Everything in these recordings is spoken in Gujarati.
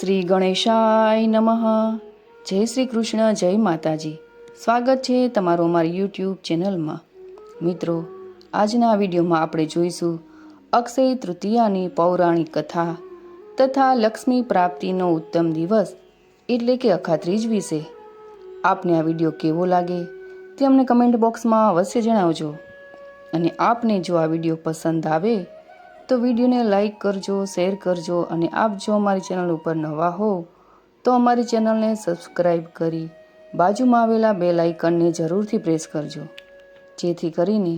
શ્રી ગણેશાય નમઃ. જય શ્રી કૃષ્ણ, જય માતાજી. સ્વાગત છે તમારું અમારી યુટ્યુબ ચેનલમાં. મિત્રો, આજના વિડીયોમાં આપણે જોઈશું અક્ષય તૃતીયાની પૌરાણિક કથા તથા લક્ષ્મી પ્રાપ્તિનો ઉત્તમ દિવસ એટલે કે અખાત્રીજ વિશે. આપને આ વીડિયો કેવો લાગે તે અમને કમેન્ટ બોક્સમાં અવશ્ય જણાવજો. અને આપને જો આ વીડિયો પસંદ આવે તો વિડીયોને લાઇક કરજો, શેર કરજો અને આપ જો અમારી ચેનલ ઉપર નવા હો, તો અમારી ચેનલને સબસ્ક્રાઈબ કરી બાજુમાં આવેલા બે લાઇકનને જરૂરથી પ્રેસ કરજો. જેથી કરીને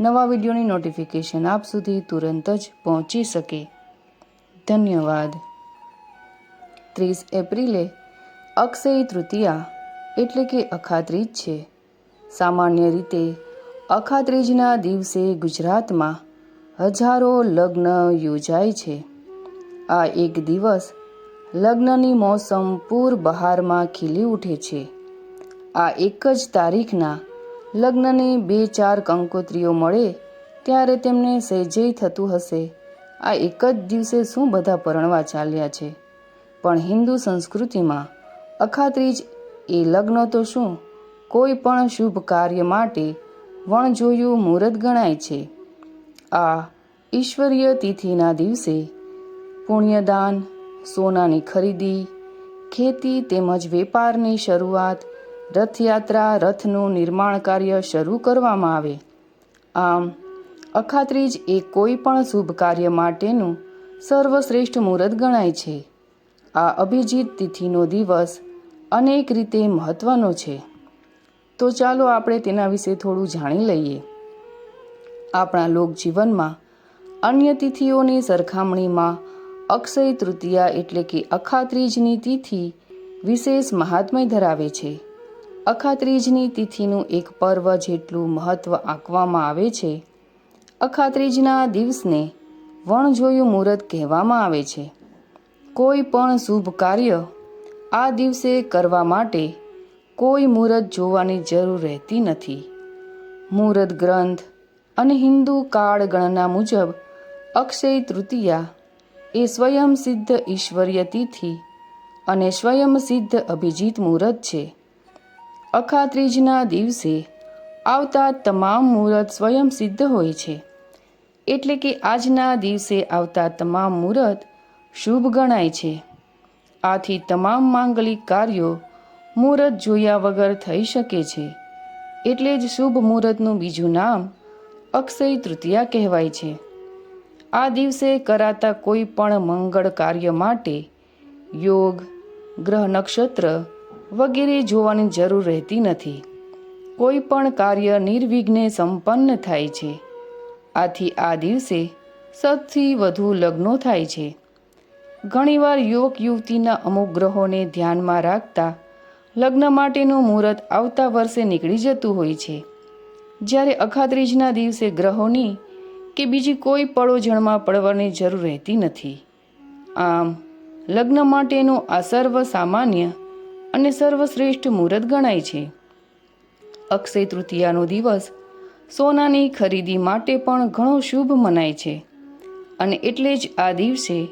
નવા વિડીયોની નોટિફિકેશન આપ સુધી તુરંત જ પહોંચી શકે. ધન્યવાદ. ત્રીસ એપ્રિલે અક્ષય તૃતીયા એટલે કે અખાત્રીજ છે. સામાન્ય રીતે અખાત્રીજના દિવસે ગુજરાતમાં હજારો લગ્ન યોજાય છે. આ એક દિવસ લગ્નની મોસમ પૂર બહારમાં ખીલી ઉઠે છે. આ એક જ તારીખના લગ્નને બે ચાર કંકોત્રીઓ મળે ત્યારે તેમને સહેજય થતું હશે. આ એક જ દિવસે શું બધા પરણવા ચાલ્યા છે? પણ હિન્દુ સંસ્કૃતિમાં અખાત્રીજ એ લગ્ન તો શું? કોઈ પણ શુભ કાર્ય માટે વણજોયું મુહૂર્ત ગણાય છે. આ ઈશ્વરીય તિથિના દિવસે પુણ્યદાન, સોનાની ખરીદી, ખેતી તેમજ વેપારની શરૂઆત, રથયાત્રા, રથનું નિર્માણ કાર્ય શરૂ કરવામાં આવે. આમ, અખાત્રીજ એ કોઈ પણ શુભ કાર્ય માટેનું સર્વશ્રેષ્ઠ મુહૂર્ત ગણાય છે. આ અભિજીત તિથિનો દિવસ અનેક રીતે મહત્વનો છે. તો ચાલો આપણે તેના વિશે થોડું જાણી લઈએ. આપણા લોકજીવનમાં અન્ય તિથિઓની સરખામણીમાં અક્ષય તૃતીયા એટલે કે અખાત્રીજની તિથિ વિશેષ મહાત્મય ધરાવે છે. અખાત્રીજની તિથિનું એક પર્વ જેટલું મહત્વ આંકવામાં આવે છે, અખાત્રીજના દિવસને વણજોયું મુહૂર્ત કહેવામાં આવે છે. કોઈ પણ શુભ કાર્ય આ દિવસે કરવા માટે કોઈ મુહૂર્ત જોવાની જરૂર રહેતી નથી. મુહૂર્ત ગ્રંથ અને હિન્દુ કાળ ગણના મુજબ અક્ષય તૃતીયા એ સ્વયં સિદ્ધ ઈશ્વરીય તિથિ અને સ્વયં સિદ્ધ અભિજીત મુહૂર્ત છે. અખાત્રીજના દિવસે આવતા તમામ મુહૂર્ત સ્વયં સિદ્ધ હોય છે. એટલે કે આજના દિવસે આવતા તમામ મુહૂર્ત શુભ ગણાય છે. આથી તમામ માંગલિક કાર્યો મુહૂર્ત જોયા વગર થઈ શકે છે. એટલે જ શુભ મુહૂર્તનું બીજું નામ અક્ષય તૃતીયા કહેવાય છે. આ દિવસે કરાતા કોઈ પણ મંગળ કાર્ય માટે યોગ, ગ્રહ નક્ષત્ર વગેરે જોવાની જરૂર રહેતી નથી. કોઈ પણ કાર્ય નિર્વિઘ્ને સંપન્ન થાય છે. આથી આ દિવસે સૌથી વધુ લગ્નો થાય છે. ઘણીવાર યુવક યુવતીના અમુક ગ્રહોને ધ્યાનમાં રાખતા લગ્ન માટેનું મુહૂર્ત આવતા વર્ષે નીકળી જતું હોય છે. જ્યારે અખાત્રીજના દિવસે ગ્રહોની કે બીજી કોઈ પળોજણમાં પડવાની જરૂર રહેતી નથી. આમ, લગ્ન માટેનું આ સર્વ સામાન્ય અને સર્વશ્રેષ્ઠ મુહૂર્ત ગણાય છે. અક્ષય તૃતીયાનો દિવસ સોનાની ખરીદી માટે પણ ઘણો શુભ મનાય છે. અને એટલે જ આ દિવસે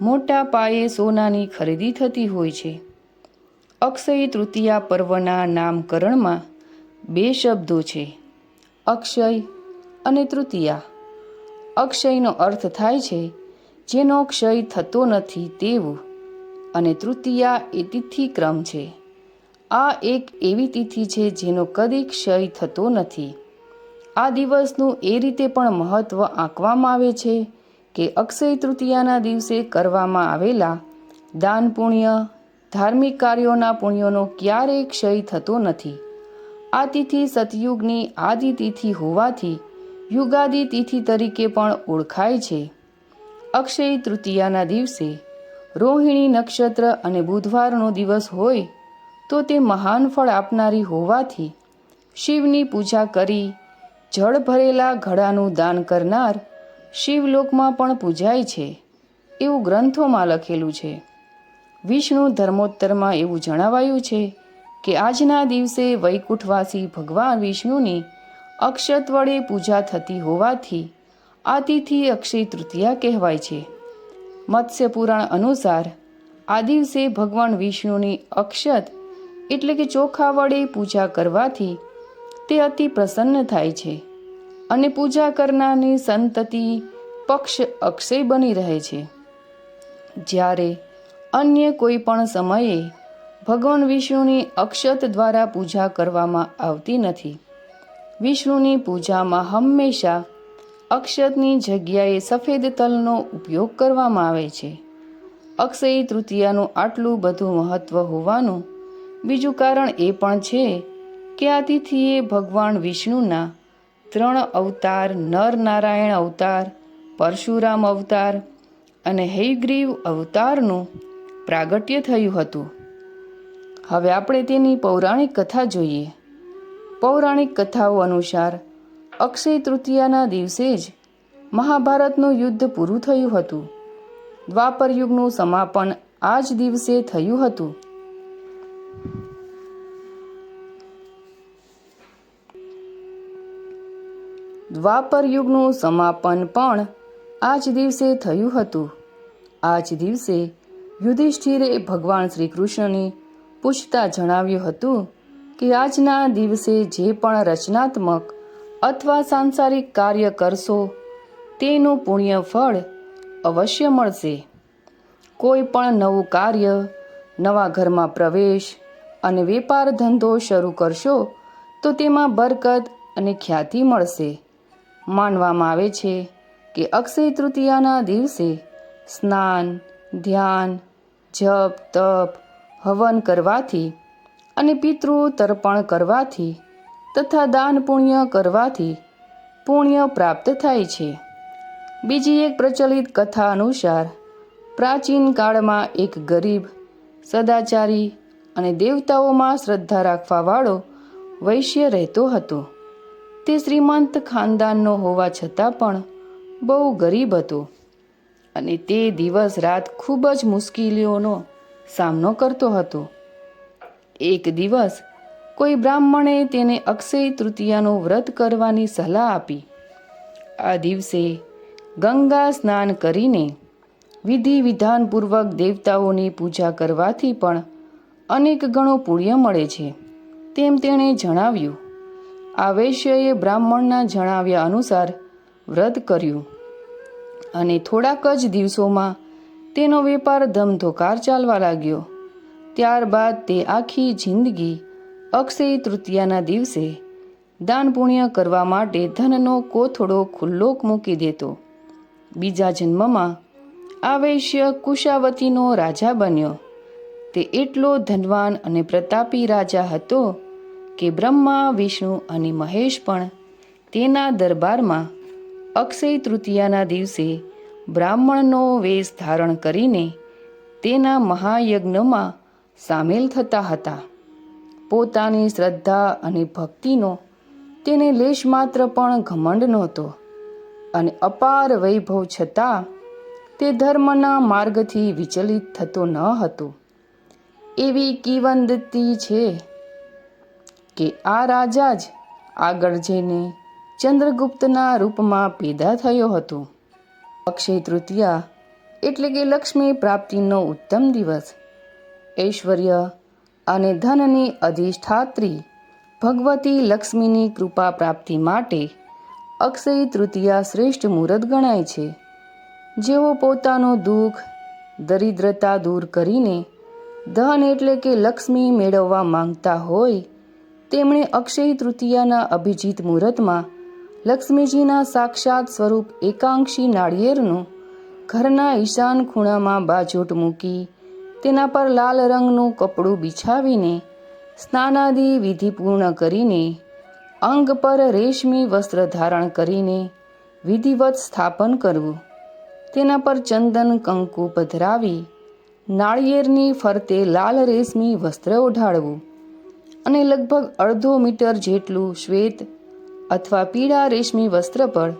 મોટા પાયે સોનાની ખરીદી થતી હોય છે. અક્ષય તૃતીયા પર્વના નામકરણમાં બે શબ્દો છે. અક્ષય અને તૃતીયા. અક્ષયનો અર્થ થાય છે, જેનો ક્ષય થતો નથી તેવું. અને તૃતીયા એ તિથિ ક્રમ છે. આ એક એવી તિથિ છે જેનો કદી ક્ષય થતો નથી. આ દિવસનું એ રીતે પણ મહત્વ આંકવામાં આવે છે કે અક્ષય તૃતીયાના દિવસે કરવામાં આવેલા દાન પુણ્ય, ધાર્મિક કાર્યોના પુણ્યોનો ક્યારેય ક્ષય થતો નથી. આ તિથિ સતયુગની આદિ તિથિ હોવાથી યુગાદી તિથિ તરીકે પણ ઓળખાય છે. અક્ષય તૃતીયાના દિવસે રોહિણી નક્ષત્ર અને બુધવારનો દિવસ હોય તો તે મહાન ફળ આપનારી હોવાથી શિવની પૂજા કરી જળ ભરેલા ઘડાનું દાન કરનાર શિવલોકમાં પણ પૂજાય છે એવું ગ્રંથોમાં લખેલું છે. વિષ્ણુ ધર્મોત્તરમાં એવું જણાવાયું છે કે આજના દિવસે વૈકુંઠવાસી ભગવાન વિષ્ણુની અક્ષત વડે પૂજા થતી હોવાથી આ તિથિ અક્ષય તૃતીયા કહેવાય છે. મત્સ્ય પુરાણ અનુસાર આ દિવસે ભગવાન વિષ્ણુની અક્ષત એટલે કે ચોખા વડે પૂજા કરવાથી તે અતિ પ્રસન્ન થાય છે અને પૂજા કરનારની સંતતિ પક્ષ અક્ષય બની રહે છે. જ્યારે અન્ય કોઈ પણ સમયે ભગવાન વિષ્ણુની અક્ષત દ્વારા પૂજા કરવામાં આવતી નથી. વિષ્ણુની પૂજામાં હંમેશા અક્ષતની જગ્યાએ સફેદ તલનો ઉપયોગ કરવામાં આવે છે. અક્ષય તૃતીયાનું આટલું બધું મહત્વ હોવાનું બીજું કારણ એ પણ છે કે આ તિથિએ ભગવાન વિષ્ણુના ત્રણ અવતાર નર નારાયણ અવતાર, પરશુરામ અવતાર અને હૈગ્રીવ અવતારનું પ્રાગટ્ય થયું હતું. હવે આપણે તેની પૌરાણિક કથા જોઈએ. પૌરાણિક કથાઓ અનુસાર અક્ષય તૃતીયાના દિવસે જ મહાભારતનું યુદ્ધ પૂરું થયું હતું. દ્વાપર યુગનું સમાપન આ જ દિવસે થયું હતું. દ્વાપર યુગનું સમાપન પણ આ જ દિવસે થયું હતું. આ જ દિવસે યુધિષ્ઠિરે ભગવાન શ્રી કૃષ્ણને પૂછતા જણાવ્યું હતું કે આજના દિવસે જે પણ રચનાત્મક અથવા સાંસારિક કાર્ય કરશો, તેનું પુણ્ય ફળ અવશ્ય મળશે. કોઈ પણ નવું કાર્ય, નવા ઘરમાં પ્રવેશ અને વેપાર ધંધો શરૂ કરશો, તો તેમાં બરકત અને ખ્યાતિ મળશે. માનવામાં આવે છે કે અક્ષય તૃતીયાના દિવસે સ્નાન, ધ્યાન, જપ, તપ, હવન કરવાથી અને પિતૃ તર્પણ કરવાથી તથા દાન પુણ્ય કરવાથી પુણ્ય પ્રાપ્ત થાય છે. બીજી એક પ્રચલિત કથા અનુસાર પ્રાચીન કાળમાં એક ગરીબ, સદાચારી અને દેવતાઓમાં શ્રદ્ધા રાખવાવાળો વૈશ્ય રહેતો હતો. તે શ્રીમંત ખાનદાનનો હોવા છતાં પણ બહુ ગરીબ હતો અને તે દિવસ રાત ખૂબ જ મુશ્કેલીઓનો સામનો કરતો હતો. એક દિવસ કોઈ બ્રાહ્મણે તેને અક્ષય તૃતીયાનું વ્રત કરવાની સલાહ આપી. આ દિવસે ગંગા સ્નાન કરીને વિધિ વિધાનપૂર્વક દેવતાઓની પૂજા કરવાથી પણ અનેક ગણો પુણ્ય મળે છે, તેમ તેણે જણાવ્યું. આ વૈશ્યએ બ્રાહ્મણના જણાવ્યા અનુસાર વ્રત કર્યું અને થોડાક જ દિવસોમાં તેનો વેપાર ધમધોકાર ચાલવા લાગ્યો. ત્યારબાદ તે આખી જિંદગી અક્ષય તૃતીયાના દિવસે દાન પુણ્ય કરવા માટે ધનનો કોથળો ખુલ્લો મૂકી દેતો. બીજા જન્મમાં આ વૈશ્ય કુશાવતીનો રાજા બન્યો. તે એટલો ધનવાન અને પ્રતાપી રાજા હતો કે બ્રહ્મા, વિષ્ણુ અને મહેશ પણ તેના દરબારમાં અક્ષય તૃતીયાના દિવસે બ્રાહ્મણનો વેશ ધારણ કરીને તેના મહાયજ્ઞમાં સામેલ થતા હતા. પોતાની શ્રદ્ધા અને ભક્તિનો તેને લેશ માત્ર પણ ઘમંડ નહોતો. અને અપાર વૈભવ છતાં તે ધર્મના માર્ગથી વિચલિત થતો ન હતો. એવી કિવંદતી છે કે આ રાજા જ આગળ જઈને ચંદ્રગુપ્તના રૂપમાં પેદા થયો હતો. અક્ષય તૃતીયા એટલે કે લક્ષ્મી પ્રાપ્તિનો ઉત્તમ દિવસ ઐશ્વર્ય અને ધનની અધિષ્ઠાત્રી ભગવતી લક્ષ્મીની કૃપા પ્રાપ્તિ માટે અક્ષય તૃતીયા શ્રેષ્ઠ મુહૂર્ત ગણાય છે. જેઓ પોતાનું દુઃખ, દરિદ્રતા દૂર કરીને ધન એટલે કે લક્ષ્મી મેળવવા માંગતા હોય, તેમણે અક્ષય તૃતીયાના અભિજીત મુહૂર્તમાં લક્ષ્મીજીના સાક્ષાત સ્વરૂપ એકાંક્ષી નાળિયેરનું ઘરના ઈશાન ખૂણામાં બાજોટ મૂકી તેના પર લાલ રંગનું કપડું બિછાવીને સ્નાનાદિ વિધિ પૂર્ણ કરીને અંગ પર રેશમી વસ્ત્ર ધારણ કરીને વિધિવત સ્થાપન કરવું. તેના પર ચંદન કંકુ પધરાવી નાળિયેરની ફરતે લાલ રેશમી વસ્ત્ર ઓઢાડવું અને લગભગ અડધો મીટર જેટલું શ્વેત અથવા પીળા રેશમી વસ્ત્ર પર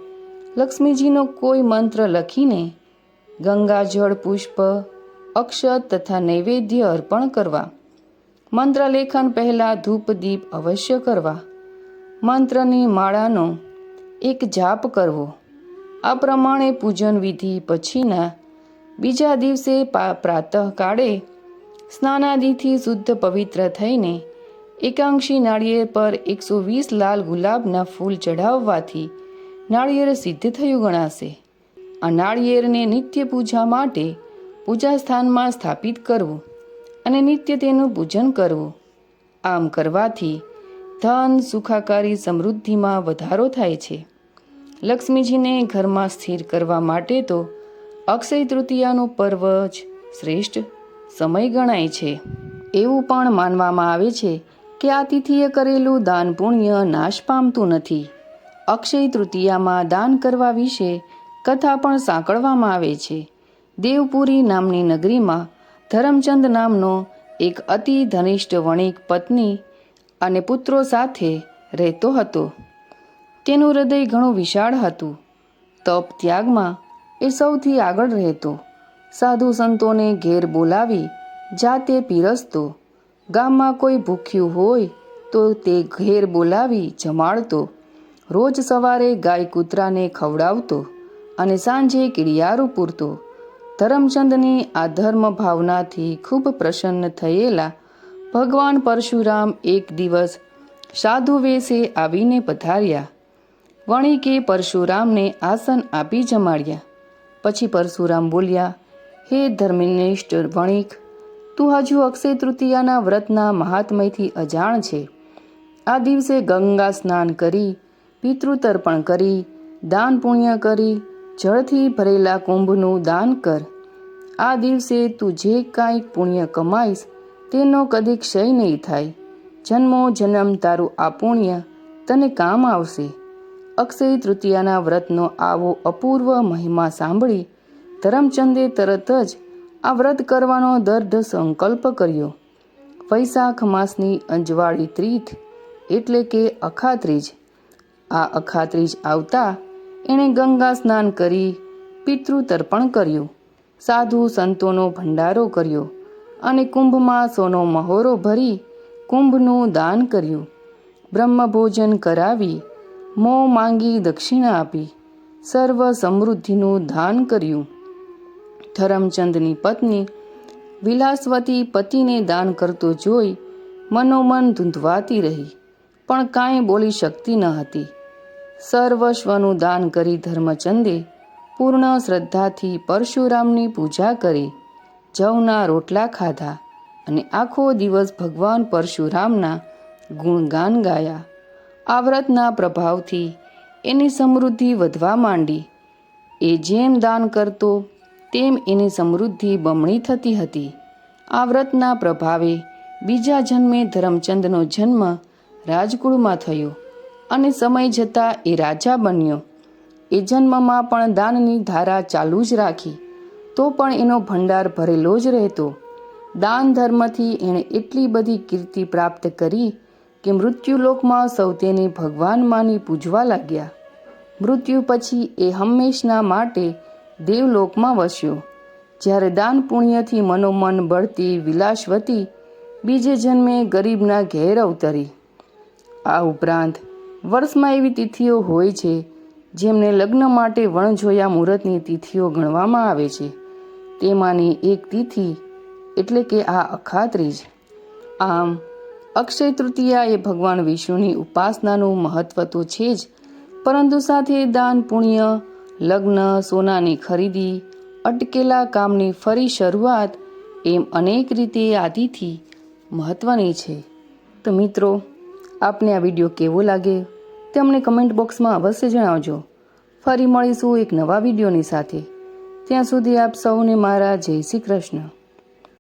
લક્ષ્મીજીનો કોઈ મંત્ર લખીને ગંગાજળ પુષ્પ અક્ષત તથા નૈવેદ્ય અર્પણ કરવા. મંત્રલેખન પહેલાં ધૂપ દીપ અવશ્ય કરવા. મંત્રની માળાનો એક જાપ કરવો. આ પ્રમાણે પૂજન વિધિ પછીના બીજા દિવસે પ્રાતઃકાળે સ્નાનાદિથી શુદ્ધ પવિત્ર થઈને એકાંશી નાળિયેર પર એકસો વીસ લાલ ગુલાબના ફૂલ ચઢાવવાથી નાળિયેર સિદ્ધ થયું ગણાશે. આ નાળિયેરને નિત્ય પૂજા માટે પૂજા સ્થાનમાં સ્થાપિત કરવું અને નિત્ય તેનું પૂજન કરવું. આમ કરવાથી ધન, સુખાકારી, સમૃદ્ધિમાં વધારો થાય છે. લક્ષ્મીજીને ઘરમાં સ્થિર કરવા માટે તો અક્ષય તૃતીયાનું પર્વ જ શ્રેષ્ઠ સમય ગણાય છે. એવું પણ માનવામાં આવે છે કે આ તિથિએ કરેલું દાન પુણ્ય નાશ પામતું નથી. અક્ષય તૃતીયામાં દાન કરવા વિશે કથા પણ સાંકળવામાં આવે છે. દેવપુરી નામની નગરીમાં ધરમચંદ નામનો એક અતિ ધનિષ્ઠ વણિક પત્ની અને પુત્રો સાથે રહેતો હતો. તેનું હૃદય ઘણું વિશાળ હતું. તપ ત્યાગમાં એ સૌથી આગળ રહેતો. સાધુ સંતોને ઘેર બોલાવી જાતે પીરસતો. ગામમાં કોઈ ભૂખ્યું હોય તો તે ઘેર બોલાવી જમાડતો. રોજ સવારે ગાય કૂતરાને ખવડાવતો અને સાંજે કિડિયારું પૂરતો. ધરમચંદની આ ધર્મ ભાવનાથી ખૂબ પ્રસન્ન થયેલા ભગવાન પરશુરામ એક દિવસ સાધુ વેશે આવીને પધાર્યા. વણિકે પરશુરામને આસન આપી જમાડ્યા. પછી પરશુરામ બોલ્યા, હે ધર્મનિષ્ઠ વણિક, તું હજુ અક્ષય તૃતીયાના વ્રતના મહાત્મયથી અજાણ છે. આ દિવસે ગંગા સ્નાન કરી, પિતૃતર્પણ કરી, દાન પુણ્ય કરી, જળથી ભરેલા કુંભનું દાન કર. આ દિવસે તું જે કાંઈ પુણ્ય કમાઈશ, તેનો કદી ક્ષય નહીં થાય. જન્મો જન્મ તારું આ પુણ્ય, તને કામ આવશે. અક્ષય તૃતીયાના વ્રતનો આવો અપૂર્વ મહિમા સાંભળી, ધરમચંદે તરત જ આ વ્રત કરવાનો દર્ઢ સંકલ્પ કર્યો. વૈશાખ માસની અંજવાળી ત્રીથ એટલે કે અખાત્રીજ. આ અખાત્રીજ આવતા એણે ગંગા સ્નાન કરી પિતૃ તર્પણ કર્યું. સાધુ સંતોનો ભંડારો કર્યો અને કુંભમાં સોનો મહોરો ભરી કુંભનું દાન કર્યું. બ્રહ્મભોજન કરાવી મોં માંગી દક્ષિણા આપી, સર્વ સમૃદ્ધિનું દાન કર્યું. ધરમચંદની પત્ની વિલાસવતી પતિને દાન કરતો જોઈ મનોમન ધૂંધવાતી રહી, પણ કાંઈ બોલી શકતી ન હતી. સર્વસ્વનું દાન કરી ધર્મચંદે પૂર્ણ શ્રદ્ધાથી પરશુરામની પૂજા કરી, જવના રોટલા ખાધા અને આખો દિવસ ભગવાન પરશુરામના ગુણગાન ગાયા. આ વ્રતના પ્રભાવથી એની સમૃદ્ધિ વધવા માંડી. એ જેમ દાન કરતો, તેમ એની સમૃદ્ધિ બમણી થતી હતી. આ વ્રતના પ્રભાવે બીજા જન્મે ધરમચંદનો જન્મ રાજકુળમાં થયો અને સમય જતાં એ રાજા બન્યો. એ જન્મમાં પણ દાનની ધારા ચાલુ જ રાખી. તો પણ એનો ભંડાર ભરેલો જ રહેતો. દાન ધર્મથી એણે એટલી બધી કીર્તિ પ્રાપ્ત કરી કે મૃત્યુલોકમાં સૌ તેને ભગવાન માની પૂજવા લાગ્યા. મૃત્યુ પછી એ હંમેશના માટે દેવલોકમાં વસ્યો. જ્યારે દાન પુણ્યથી મનોમન બળતી વિલાસવતી બીજે જન્મે ગરીબના ઘેર અવતરી. આ ઉપરાંત વર્ષમાં એવી તિથિઓ હોય છે જેમને લગ્ન માટે વણજોયા મુહૂર્તની તિથિઓ ગણવામાં આવે છે. તેમાંની એક તિથિ એટલે કે આ અખાત્રીજ આમ, અક્ષય તૃતીયા એ ભગવાન વિષ્ણુની ઉપાસનાનું મહત્વ તો છે જ, પરંતુ સાથે દાન, પુણ્ય, લગ્ન, સોનાની ખરીદી, અટકેલા કામની ફરી શરૂઆત એમ અનેક રીતે આ તિથિ મહત્વની છે. તો મિત્રો, આપને આ વીડિયો કેવો લાગે તે અમને કમેન્ટ બોક્સમાં અવશ્ય જણાવજો. ફરી મળીશું એક નવા વિડીયોની સાથે. ત્યાં સુધી આપ સૌને મારા જય શ્રી કૃષ્ણ.